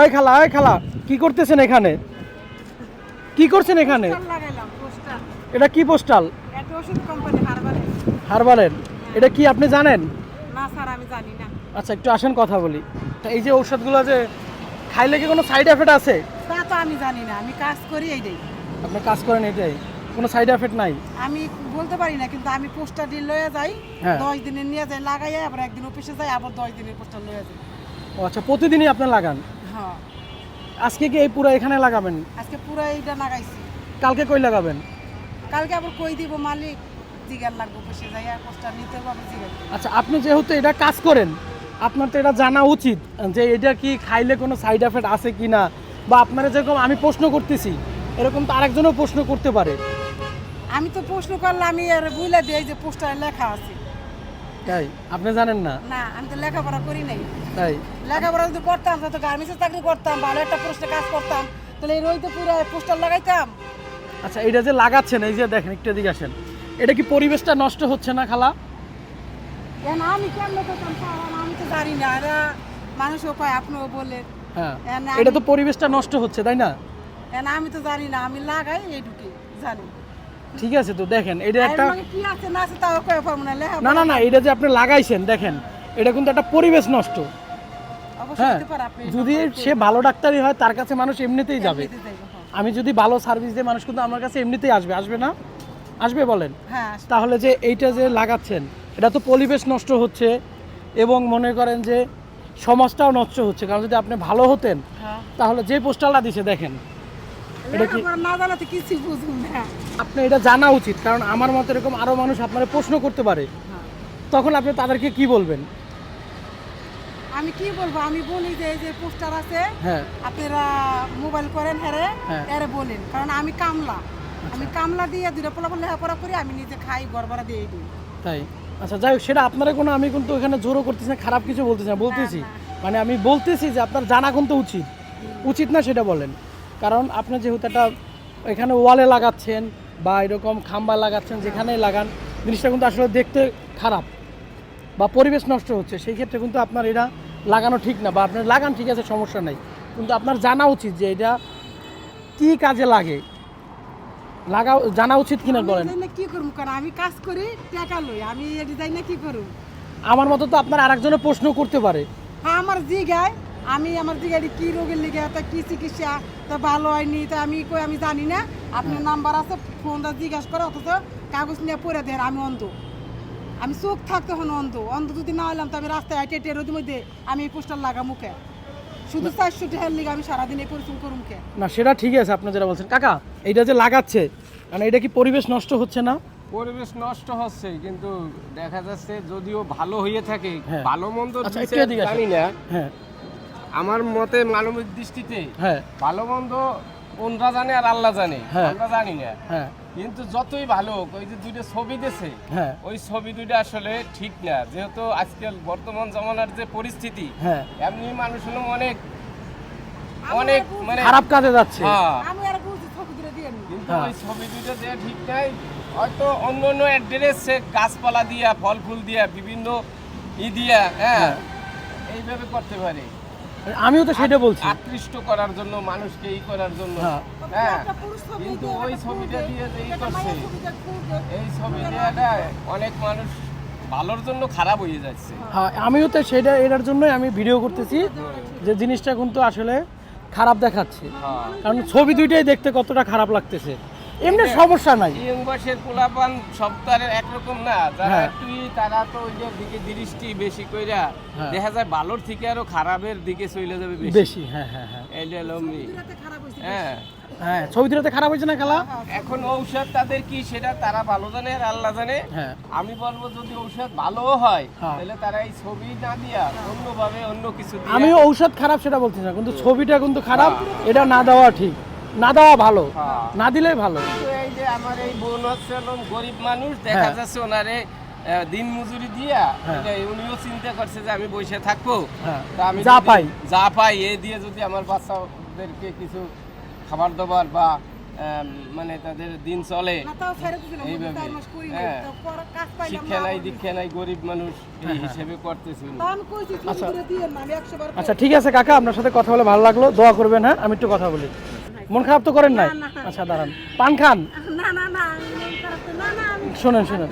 ওই খালা ওই খালা কি করতেছেন এখানে? কি করছেন এখানে? এটা কি পোস্টাল? হারবারের এটা কি আপনি জানেন? আচ্ছা একটু আসেন কথা বলি। তা এই যে ঔষধগুলো যে খাইলে কি কোনো সাইড এফেক্ট আছে? তা তো আমি জানি না আমি কাজ করি এইটাই। আপনি কাজ করেন এটাই। কোনো সাইড এফেক্ট নাই? আমি বলতে পারি না কিন্তু আমি পোস্টার দিয়ে লয়ে যাই হ্যাঁ। দশ দিনের নিয়ে যাই লাগাই আবার একদিন অফিসে যাই আবার দশ দিনের পোস্টার লয়ে যাই। ও আচ্ছা প্রতিদিনই আপনি লাগান? হ্যাঁ। আজকে কি এই পুরো এখানে লাগাবেন? আজকে পুরো এইটা লাগাইছি। কালকে কই লাগাবেন? কালকে আবার কই দিব মালিক? জিগার লাগবো অফিসে যাই আর পোস্টার নিতে হবে জিগার আচ্ছা আপনি যেহেতু এটা কাজ করেন আপনার তো এটা জানা উচিত যে এটা কি খাইলে কোনো সাইড এফেক্ট আছে কি না বা আপনারা যেরকম আমি প্রশ্ন করতেছি এরকম তো আরেকজনও প্রশ্ন করতে পারে। আমি তো প্রশ্ন করলে আমি আর বুঝলে দিই যে পোস্টারে লেখা আছে। তাই? আপনি জানেন না? না আমি তো লেখাপড়া করি নাই। তাই? লেখাপড়া যদি করতাম তো গার্মেন্টসের চাকরি করতাম ভালো একটা পোস্টে কাজ করতাম। তাহলে এই রইতে পুরো পোস্টার লাগাইতাম। আচ্ছা এটা যে লাগাচ্ছেন এই যে দেখেন একটু এদিকে আসেন। এটা কি পরিবেশটা নষ্ট হচ্ছে না খালা? কেন? আমি কেন করতাম? আমি তো জানি না। এরা মানুষও কয় আপনিও বলেন হ্যাঁ। এটা তো পরিবেশটা নষ্ট হচ্ছে তাই না? আমি তো জানি না। আমি লাগাই এইটুকু জানি। ঠিক আছে তো দেখেন এটা একটা কি আছে না না লেখা না না না এটা যে আপনি লাগাইছেন দেখেন এটা কিন্তু একটা পরিবেশ নষ্ট। অবশ্যই হ্যাঁ পারে আপনি যদি সে ভালো ডাক্তারই হয় তার কাছে মানুষ এমনিতেই যাবে। হ্যাঁ। আমি যদি ভালো সার্ভিস দিই মানুষ কিন্তু আমার কাছে এমনিতেই আসবে। আসবে না? আসবে বলেন? হ্যাঁ তাহলে যে এইটা যে লাগাচ্ছেন এটা তো পরিবেশ নষ্ট হচ্ছে এবং মনে করেন যে সমাজটাও নষ্ট হচ্ছে। কারণ যদি আপনি ভালো হতেন হ্যাঁ। তাহলে যে পোস্টারটা দিছে দেখেন এটা কি- লেখাপড়া না জানাতে কিছু বুঝুন না। আপনি এটা জানা উচিত কারণ আমার মতো এরকম আরও মানুষ আপনারা প্রশ্ন করতে পারে। হ্যাঁ। তখন আপনি তাদেরকে কি বলবেন? আমি কি বলব? আমি বলি যে এই যে পোস্টার আছে হ্যাঁ। আপনারা মোবাইল করেন হ্যারে হ্যাঁ। এরে বলেন। কারণ আমি কামলা। আমি কামলা দিয়ে দুটো পোলা লেখাপড়া করি আমি নিজে খাই গড়বড়া দিয়ে দিই। তাই? আচ্ছা যাই হোক সেটা আপনারা কোনো আমি কিন্তু এখানে জোরও করতেছি না খারাপ কিছু বলতেছি না বলতেছি। মানে আমি বলতেছি যে আপনার জানা কিন্তু উচিত। উচিত না সেটা বলেন। কারণ আপনি যেহেতু একটা এখানে ওয়ালে লাগাচ্ছেন বা এরকম খাম্বা লাগাচ্ছেন যেখানেই লাগান জিনিসটা কিন্তু আসলে দেখতে খারাপ বা পরিবেশ নষ্ট হচ্ছে। সেই ক্ষেত্রে কিন্তু আপনার এটা লাগানো ঠিক না বা আপনার লাগান ঠিক আছে সমস্যা নেই। কিন্তু আপনার জানা উচিত যে এটা কী কাজে লাগে। লাগা জানা উচিত কিনা বলেন। কি করব? কারণ আমি কাজ করি টাকা লই। আমি এই ডিজাইন কি করব? আমার মতো তো আপনার আরেকজনের প্রশ্ন করতে পারে। হ্যাঁ আমার জিগায়। আমি আমার জিগাই কি রোগের লিগে তা কি চিকিৎসা? তা ভালো হয়নি তা আমি কই আমি জানি না। আপনার নাম্বার আছে ফোনটা জিজ্ঞাসা করে অথচ কাগজ নিয়ে পড়ে দেন আমি অন্ধ। আমি চোখ থাকতে হন অন্ধ। অন্ধ যদি না হলাম তো আমি রাস্তায় হেঁটে রোদের মধ্যে আমি এই পোস্টার লাগা মুখে। শুধু চারশো টাকার লিগে আমি সারাদিন এই পরিশ্রম করুম কে? না সেটা ঠিক আছে আপনি যেটা বলছেন। কাকা এইটা যে লাগাচ্ছে মানে এটা কি পরিবেশ নষ্ট হচ্ছে না? পরিবেশ নষ্ট হচ্ছে কিন্তু দেখা যাচ্ছে যদিও ভালো হয়ে থাকে হ্যাঁ। ভালো মন্দ আচ্ছা। জানি না। হ্যাঁ। আমার মতে মানবিক দৃষ্টিতে হ্যাঁ। ভালো মন্দ কোনটা জানে আর আল্লাহ জানে হ্যাঁ। আমরা জানি না। হ্যাঁ। কিন্তু যতই ভালো হোক ওই যে দুইটা ছবি দিছে হ্যাঁ। ওই ছবি দুইটা আসলে ঠিক না। যেহেতু আজকাল বর্তমান জমানার যে পরিস্থিতি হ্যাঁ। এমনি মানুষ হলো অনেক অনেক মানে খারাপ কাজে যাচ্ছে। আমি আর বুঝি ছবি তুলে দিয়ে নি। কিন্তু। ওই ছবি দুইটা যে ঠিক নাই হয়তো অন্য অন্য অ্যাড্রেসে গাছপালা দিয়া ফল ফুল দিয়া বিভিন্ন ই দিয়া হ্যাঁ। হ্যাঁ। এইভাবে করতে পারে। আমিও তো সেটা বলছি। আকৃষ্ট করার জন্য মানুষকে ই করার জন্য। হ্যাঁ। হ্যাঁ কিন্তু ওই ছবিটা দিয়ে যে ই করছে। এই ছবি দেওয়াটা অনেক মানুষ ভালোর জন্য খারাপ হয়ে যাচ্ছে। হ্যাঁ। আমিও তো সেটা এটার জন্যই আমি ভিডিও করতেছি যে জিনিসটা কিন্তু আসলে খারাপ দেখাচ্ছে। হ্যাঁ। কারণ ছবি দুইটাই দেখতে কতটা খারাপ লাগতেছে। এমনি সমস্যা নাই। ইয়ং বয়সের পোলাপান সব তো একরকম না যারা হ্যাঁ। একটু তারা তো ওই যে দিকে দৃষ্টি বেশি কইরা হ্যাঁ। দেখা যায় ভালোর থেকে আরও খারাপের দিকে চলে যাবে বেশি। বেশি হ্যাঁ হ্যাঁ হ্যাঁ। হয়েছে। হ্যাঁ। হ্যাঁ ছবি খারাপ হয়েছে না খেলা? এখন ঔষধ তাদের কি সেটা তারা ভালো জানে আর আল্লাহ জানে। হ্যাঁ। আমি বলব যদি ঔষধ ভালোও হয় হ্যাঁ। তাহলে তারা এই ছবি না দিয়া অন্যভাবে অন্য কিছু আমি ঔষধ খারাপ সেটা বলছি না কিন্তু ছবিটা কিন্তু খারাপ এটা না দেওয়া ঠিক। না দেওয়া ভালো হ্যাঁ। না দিলেই ভালো। এই যে আমার এই বোন হচ্ছে গরিব মানুষ দেখা হ্যাঁ। যাচ্ছে ওনারে দিন মজুরি দিয়া হ্যাঁ। উনিও চিন্তা করছে যে আমি বসে থাকব। তা আমি যা পাই। যা পাই এ দিয়ে যদি আমার বাচ্চাদেরকে কিছু খাবার দাবার বা মানে তাদের দিন চলে এইভাবে, চার মাস করি নাই হ্যাঁ। তো পরে কাজ পাইলাম শিক্ষা নাই দীক্ষা নাই গরিব মানুষ এই হিসেবে করতেছে বার আচ্ছা ঠিক আছে কাকা আপনার সাথে কথা বলে ভালো লাগল দোয়া করবেন হ্যাঁ আমি একটু কথা বলি। মন খারাপ তো করেন নাই? আচ্ছা দাঁড়ান। পান খান? শোনেন শোনেন।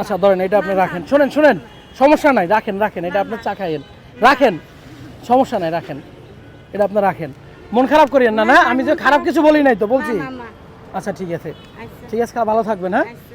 আচ্ছা ধরেন এটা আপনি রাখেন। শোনেন শোনেন। সমস্যা নাই রাখেন রাখেন। এটা আপনার চা খাইয়েন। রাখেন। সমস্যা নাই রাখেন। এটা আপনি রাখেন। মন খারাপ করিয়েন না না? আমি যে খারাপ কিছু বলি নাই তো বলছি? আচ্ছা ঠিক আছে। আচ্ছা। ঠিক আছে ভালো থাকবেন হ্যাঁ? আচ্ছা।